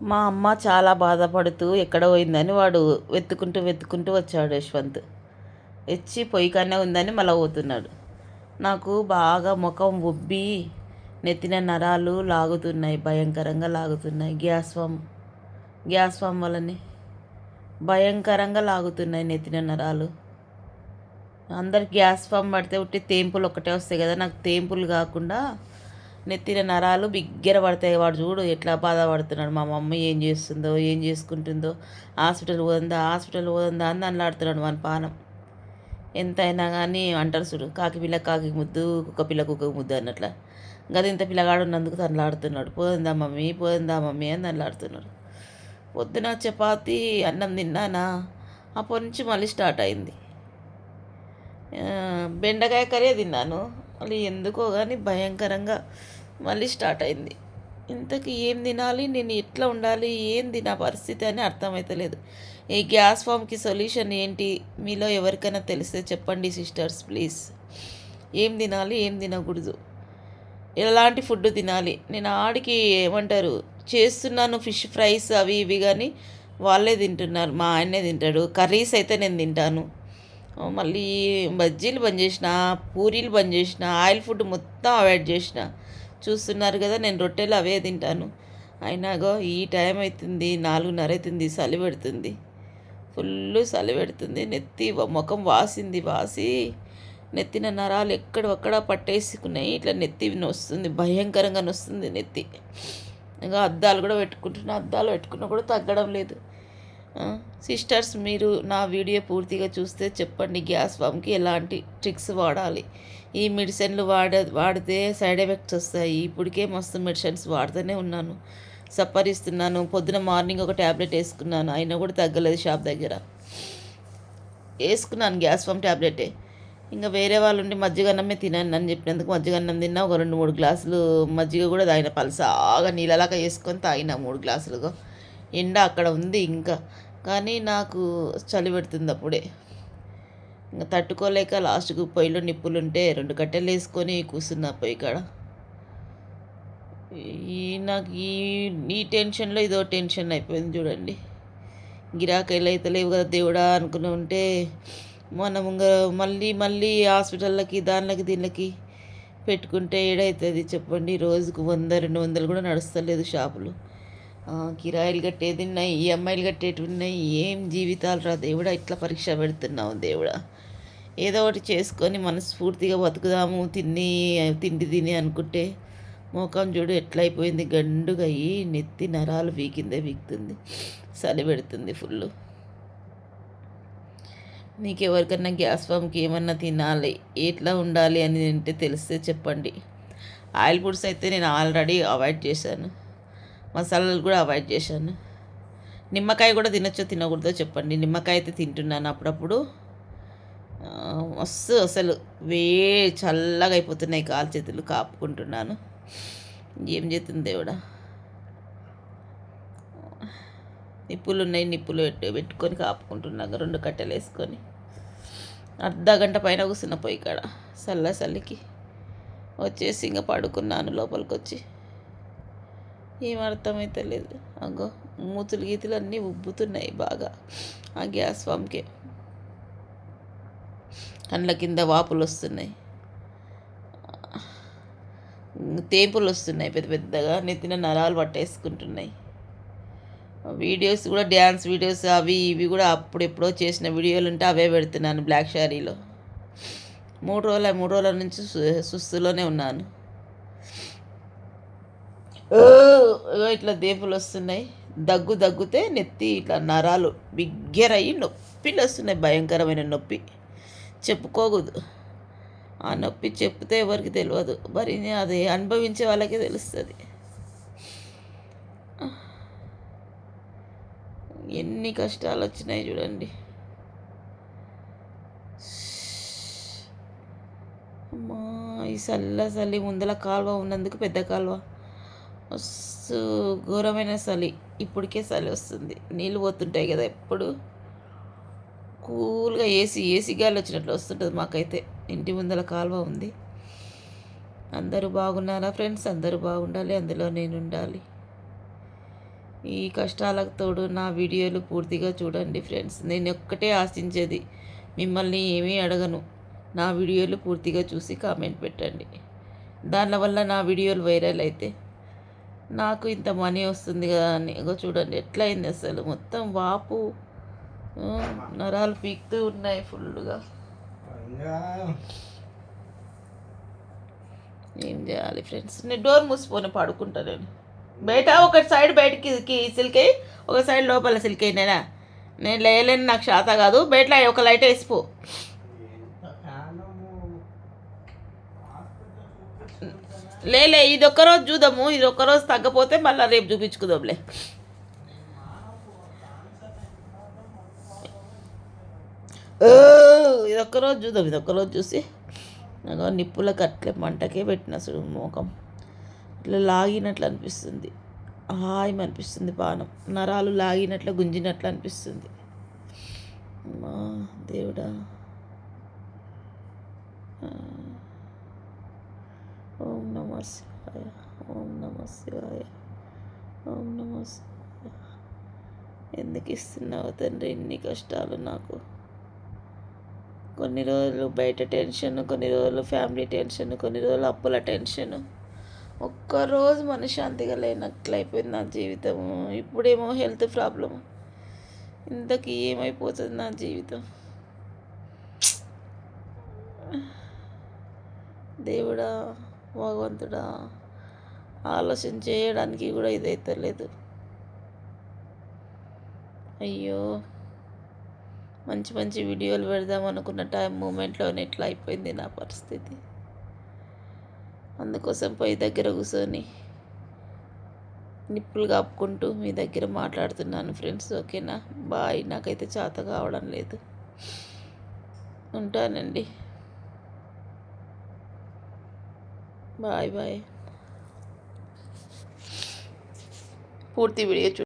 మా అమ్మ చాలా బాధపడుతూ ఎక్కడ పోయిందని వాడు వెతుకుంటూ వెతుకుంటూ వచ్చాడు యశ్వంత్. వచ్చి పొయ్యి కానే ఉందని మళ్ళీ పోతున్నాడు. నాకు బాగా ముఖం ఉబ్బి నెత్తిన నరాలు లాగుతున్నాయి భయంకరంగా లాగుతున్నాయి. గ్యాస్ ఫామ్ గ్యాస్ ఫామ్ వల్లనే భయంకరంగా లాగుతున్నాయి నెత్తిన నరాలు. అందరికి గ్యాస్ ఫామ్ పడితే ఉట్టి తేంపులు ఒకటే వస్తాయి కదా నాకు తేంపులు కాకుండా నెత్తిన నరాలు బిగ్గర పడతాయి. వాడు చూడు ఎట్లా బాధపడుతున్నాడు. మా మమ్మీ ఏం చేస్తుందో ఏం చేసుకుంటుందో. హాస్పిటల్ పోదందా హాస్పిటల్ పోదందా అని అన్నాడుతున్నాడు మన పానం. ఎంతైనా కానీ అంటారు చూడు కాకి పిల్ల కాకి ముద్దు కుక్క పిల్ల కుక్క ముద్దు అన్నట్ల. గది ఇంత పిల్లగాడు ఉన్నందుకు తనలాడుతున్నాడు పోయిందా మమ్మీ పోయిందా మమ్మీ అని తనలాడుతున్నాడు పొద్దున చపాతి అన్నం తిన్నానా? అప్పటి నుంచి మళ్ళీ స్టార్ట్ అయింది. బెండకాయ కర్రీ తిన్నాను. మళ్ళీ ఎందుకో కానీ భయంకరంగా మళ్ళీ స్టార్ట్ అయింది. ఇంతకీ ఏం తినాలి? నేను ఎట్లా ఉండాలి? ఏంది నా పరిస్థితి అని అర్థమవుతలేదు ఈ గ్యాస్ ఫామ్కి సొల్యూషన్ ఏంటి? మీలో ఎవరికైనా తెలిస్తే చెప్పండి సిస్టర్స్ ప్లీజ్. ఏం తినాలి? ఏం తినకూడదు. ఎలాంటి ఫుడ్ తినాలి? నేను ఆడికి ఏమంటారు? చేస్తున్నాను ఫిష్ ఫ్రైస్ అవి ఇవి కానీ వాళ్ళే తింటున్నారు. మా ఆయనే తింటాడు. కర్రీస్ అయితే నేను తింటాను. మళ్ళీ బజ్జీలు బంద్ చేసిన పూరీలు బంద్ చేసిన ఆయిల్ ఫుడ్ మొత్తం అవాయిడ్ చేసిన చూస్తున్నారు కదా నేను రొట్టెలు అవే తింటాను. అయినాగో ఈ టైం అవుతుంది నాలుగున్నర అవుతుంది చలి పెడుతుంది. ఫుల్ చలి పెడుతుంది. నెత్తి ముఖం వాసింది వాసి నెత్తిన నరాలు ఎక్కడొక్కడ పట్టేసుకున్నాయి. ఇట్లా నెత్తి నొస్తుంది భయంకరంగా నొస్తుంది నెత్తి. ఇంకా అద్దాలు కూడా పెట్టుకుంటున్నా అద్దాలు పెట్టుకున్నా కూడా తగ్గడం లేదు. సిస్టర్స్ మీరు నా వీడియో పూర్తిగా చూస్తే చెప్పండి గ్యాస్ ఫామ్కి ఎలాంటి ట్రిక్స్ వాడాలి. ఈ మెడిసిన్లు వాడ వాడితే సైడ్ ఎఫెక్ట్స్ వస్తాయి. ఇప్పటికే మస్తు మెడిసిన్స్ వాడుతూనే ఉన్నాను. సప్పరిస్తున్నాను. పొద్దున మార్నింగ్ ఒక ట్యాబ్లెట్ వేసుకున్నాను. అయినా కూడా తగ్గలేదు షాప్ దగ్గర. వేసుకున్నాను గ్యాస్ ఫామ్ ట్యాబ్లెటే ఇంకా వేరే వాళ్ళు ఉండి మజ్జిగ అన్నమే తినండి అని చెప్పినందుకు మజ్జిగ అన్నం తిన్నా ఒక రెండు మూడు గ్లాసులు మజ్జిగ కూడా తాగిన. పలసాగా నీళ్ళలాగా వేసుకొని తాగిన మూడు గ్లాసులుగా. ఎండ అక్కడ ఉంది ఇంకా. కానీ నాకు చలి పెడుతుంది అప్పుడే. ఇంకా తట్టుకోలేక లాస్ట్కు పొయ్యిలో నిప్పులు ఉంటే రెండు కట్టెలు వేసుకొని కూర్చున్నా పొయ్యి కాడ. ఈ నాకు ఈ ఈ టెన్షన్లో ఇదో టెన్షన్ అయిపోయింది చూడండి. గిరాకీలు అయితే లేవు కదా దేవుడా అనుకుని ఉంటే మనం మళ్ళీ మళ్ళీ హాస్పిటళ్ళకి దానిలకి దీనిలకి పెట్టుకుంటే ఏడైతుంది చెప్పండి. రోజుకు వంద రెండు వందలు కూడా నడుస్తలేదు షాపులు. కిరాయిలు కట్టేది ఉన్నాయి ఈఎంఐలు కట్టేటివి ఉన్నాయి ఏం జీవితాలు రా దేవుడా ఇట్లా పరీక్ష పెడుతున్నావు దేవుడా. ఏదో ఒకటి చేసుకొని మనస్ఫూర్తిగా బతుకుదాము తిని తిండి తిని అనుకుంటే మోకం చూడు ఎట్లయిపోయింది గండుగా అయ్యి నెత్తి నరాలు వీకిందే వీక్తుంది చలి పెడుతుంది ఫుల్. నీకెవరికన్నా గ్యాస్ ఫామ్కి ఏమన్నా తినాలి ఎట్లా ఉండాలి అని అంటే తెలిస్తే చెప్పండి. ఆయిల్ ఫుడ్స్ అయితే నేను ఆల్రెడీ అవాయిడ్ చేశాను. మసాలాలు కూడా అవాయిడ్ చేశాను. నిమ్మకాయ కూడా తినొచ్చో తినకూడదో చెప్పండి. నిమ్మకాయ అయితే తింటున్నాను అప్పుడప్పుడు. మస్తు అసలు వే చల్లగా అయిపోతున్నాయి కాలు చేతులు కాపుకుంటున్నాను. ఏం చేస్తుంది దేవుడా? నిప్పులు ఉన్నాయి నిప్పులు పెట్టు పెట్టుకొని కాపుకుంటున్నాను రెండు కట్టెలు వేసుకొని. అర్ధ గంట పైన కూర్చున్న పోయి కాడ చల్ల చల్లికి వచ్చేసి ఇంకా పడుకున్నాను లోపలికి వచ్చి ఏం లేదు అగో మూతులు గీతులు అన్నీ ఉబ్బుతున్నాయి బాగా. ఆ గ్యాస్ ఫామ్కే. కండ్ల కింద వాపులు వస్తున్నాయి తేపులు వస్తున్నాయి పెద్ద పెద్దగా. నెత్తిన నరాలు పట్టేసుకుంటున్నాయి. వీడియోస్ కూడా డ్యాన్స్ వీడియోస్ అవి ఇవి కూడా అప్పుడు ఎప్పుడో చేసిన వీడియోలు ఉంటే అవే పెడుతున్నాను బ్లాక్ శారీలో. మూడు రోజుల మూడు రోజుల నుంచి సుస్తులోనే ఉన్నాను. ఇట్లా దేపులు వస్తున్నాయి. దగ్గు దగ్గుతే నెత్తి ఇట్లా నరాలు బిగ్గరయ్యి నొప్పిలు వస్తున్నాయి. భయంకరమైన నొప్పి. చెప్పుకోకూడదు. ఆ నొప్పి చెప్తే ఎవరికి తెలియదు. మరి అది అనుభవించే వాళ్ళకే తెలుస్తుంది. ఎన్ని కష్టాలు వచ్చినాయి చూడండి. అమ్మా ఈ చల్ల చల్లి ముందల కాలువ ఉన్నందుకు పెద్ద కాలువ. మస్తు ఘోరమైన చలి. ఇప్పటికే చలి వస్తుంది. నీళ్ళు పోతుంటాయి కదా ఎప్పుడు? కూల్గా ఏసీ ఏసీ గాలి వచ్చినట్లు వస్తుంటుంది మాకైతే. ఇంటి ముందర కాలువ ఉంది. అందరూ బాగున్నారా ఫ్రెండ్స్? అందరూ బాగుండాలి. అందులో నేను ఉండాలి ఈ కష్టాలకు తోడు నా వీడియోలు పూర్తిగా చూడండి ఫ్రెండ్స్. నేను ఒక్కటే ఆశించేది మిమ్మల్ని ఏమీ అడగను. నా వీడియోలు పూర్తిగా చూసి కామెంట్ పెట్టండి. దానివల్ల నా వీడియోలు వైరల్ అయితే నాకు ఇంత మనీ వస్తుంది కదా అని. ఇగో చూడండి ఎట్లా అయింది అసలు? మొత్తం వాపు నరాలు పీకుతూ ఉన్నాయి ఫుల్గా ఏం చేయాలి ఫ్రెండ్స్? నేను డోర్ మూసిపోని పడుకుంటా నేను. బయట ఒక సైడ్ బయటికి సిల్కై ఒక సైడ్ లోపల సిల్కై నేనా నేను లేయలేను నాకు శాత కాదు. బయట ఒక లైట్ వేసిపో. లేలే ఇది ఒక్కరోజు చూద్దాము ఇది ఒక్కరోజు తగ్గపోతే మళ్ళీ రేపు చూపించుకుందాంలే. ఇది ఒక్కరోజు చూద్దాం ఇది ఒక్కరోజు చూసి. నాకు నిప్పులకు అట్లే మంటకే పెట్టిన అసలు మోకం. ఇట్లా లాగినట్లు అనిపిస్తుంది. హాయి అనిపిస్తుంది పానం నరాలు లాగినట్లు గుంజినట్లు అనిపిస్తుంది. మా దేవుడా ఆ. ఓం నమ శివాయ ఓం నమ శివాయ. ఓం నమ శివాయ. ఎందుకు ఇస్తున్నావు తండ్రి ఇన్ని కష్టాలు నాకు? కొన్ని రోజులు బయట టెన్షన్ కొన్ని రోజులు ఫ్యామిలీ టెన్షన్ కొన్ని రోజులు అప్పుల టెన్షన్. ఒక్కరోజు మనశ్శాంతిగా లేనట్లు అయిపోయింది నా జీవితం. ఇప్పుడేమో హెల్త్ ప్రాబ్లం ఇంతకీ ఏమైపోతుంది నా జీవితం? దేవుడా భగవంతుడా? ఆలోచన చేయడానికి కూడా ఇదైతే లేదు. అయ్యో! మంచి మంచి వీడియోలు పెడదాం అనుకున్న టైం మూమెంట్లోనే ఇట్లా అయిపోయింది నా పరిస్థితి. అందుకోసం పోయి దగ్గర కూర్చొని నిప్పులు కాపుకుంటూ మీ దగ్గర మాట్లాడుతున్నాను ఫ్రెండ్స్ ఓకేనా? బాయ్. నాకైతే చేత కావడం లేదు. ఉంటానండి. బాయ్ బాయ్ పూర్తి వీడియో చూ